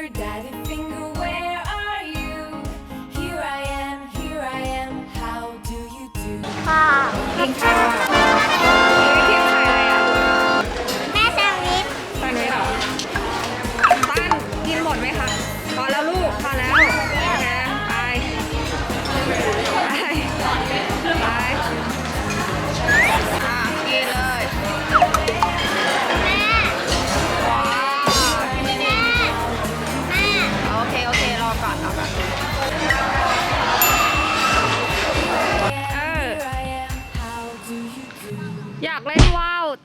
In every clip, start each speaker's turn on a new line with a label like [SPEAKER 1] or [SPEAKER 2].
[SPEAKER 1] finger, daddy finger, where are you? Here I am, here I am, how do you do?
[SPEAKER 2] พ่อ
[SPEAKER 3] กินข้าวมีวิธีใส่อะไรอะ
[SPEAKER 2] แม่แซนด์วิช
[SPEAKER 3] ตอนนี้เหรอตั้นกินหมดไหมคะ พอแล้วลูก พอแล้ว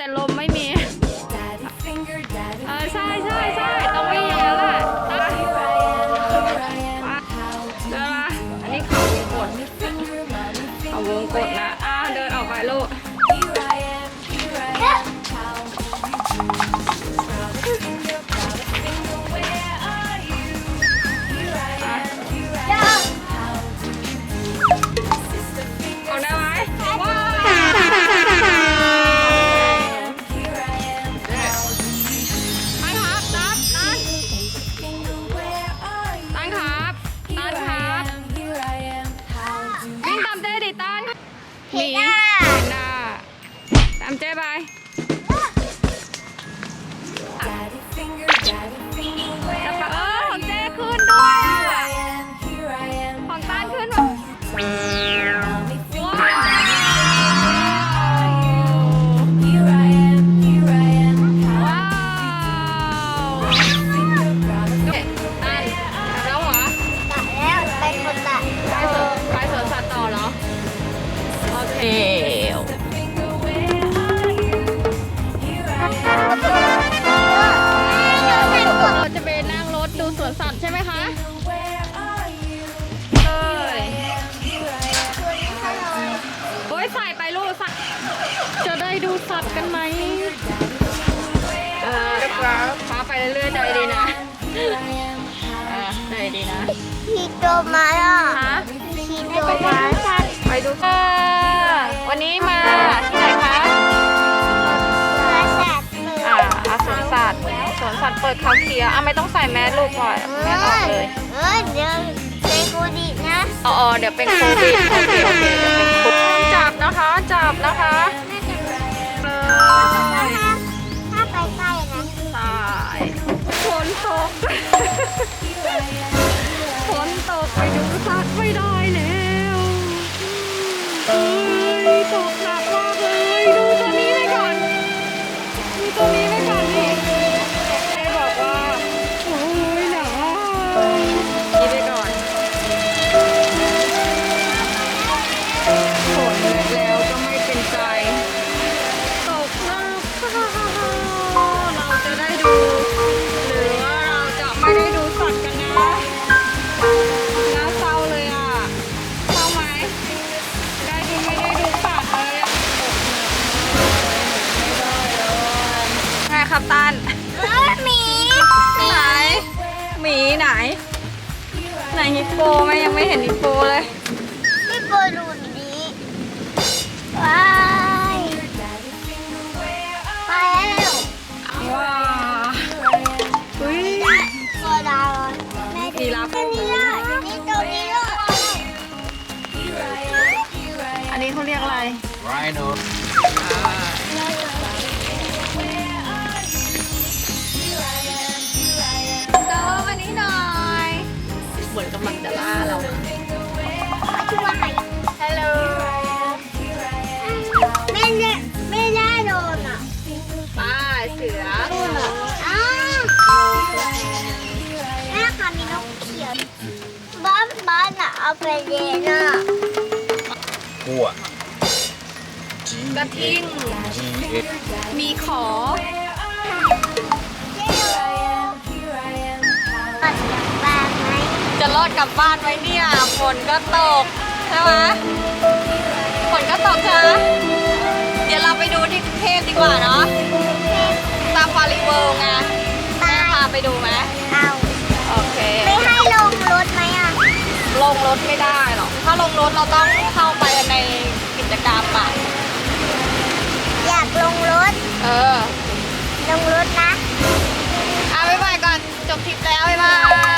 [SPEAKER 2] แต่
[SPEAKER 3] ลม ต ได้ดูสัตว์กันไหมเออฟ้าไปเรื่อยๆใจดีนะ
[SPEAKER 1] here I am,
[SPEAKER 3] เออใจดีนะ
[SPEAKER 2] พีโตมาอะ
[SPEAKER 3] ฮะ
[SPEAKER 2] พีโตมาสัตว์
[SPEAKER 3] ไปดูค่ะวันนี้มาที่ไหนคะ
[SPEAKER 2] สัตว์
[SPEAKER 3] อ่าอาสวนสัตว์สวนสัตว์เปิดเขาเขียวอะไม่ต้องใส่แมสลูกก่อนแมสออกเลย
[SPEAKER 2] เออเดี๋ยวเป็นโควิดนะ
[SPEAKER 3] อ๋อเดี๋ยวเป็นโควิดโอเคโอเคเดี๋ยวเป็นโควิดจับนะคะจับนะคะเล ย
[SPEAKER 2] ถ้าไปใกล้นะ
[SPEAKER 3] ใช่ฝนตกฝนตกไปดูสัตว์ไม่ได้แล้วเอ้ยตก ฮิปโปไหมยังไม่เห็นฮิปโปเลย
[SPEAKER 2] พี่โปรูดนี้ว้ายไปแล้ว
[SPEAKER 3] ว้าอุ้ย
[SPEAKER 2] ก็ดาวแม่
[SPEAKER 3] ยีราฟ
[SPEAKER 2] ตัวนี้อะนี่ตัวนี้อะ
[SPEAKER 3] อันนี้เขาเรียกอะไร
[SPEAKER 4] Rhino.
[SPEAKER 3] โต
[SPEAKER 2] บ้านบ้านอะเอาไปเลี้ยงอะ
[SPEAKER 4] Gua. G
[SPEAKER 3] กระทิง
[SPEAKER 4] G A
[SPEAKER 3] มีขอ
[SPEAKER 2] ตัดจากบ้านไหม
[SPEAKER 3] จะรอดกลับบ้านไหมเนี่ยฝนก็ตกใช่ไหมฝนก็ตกใช่ไหมเดี๋ยวเราไปดูที่กรุงเทพดีกว่าเนาะซาฟารีเวิลด์ไงแม่พาไปดูไหม
[SPEAKER 2] เอ ลงรถไม่
[SPEAKER 3] ได้หรอก ถ้าลงรถเราต้องเข้าไปในกิจกรรมอะ
[SPEAKER 2] อยากลงรถ
[SPEAKER 3] เออ
[SPEAKER 2] ลงรถนะ
[SPEAKER 3] อะบ๊ายบายก่อน จบทริปแล้วบ๊ายบาย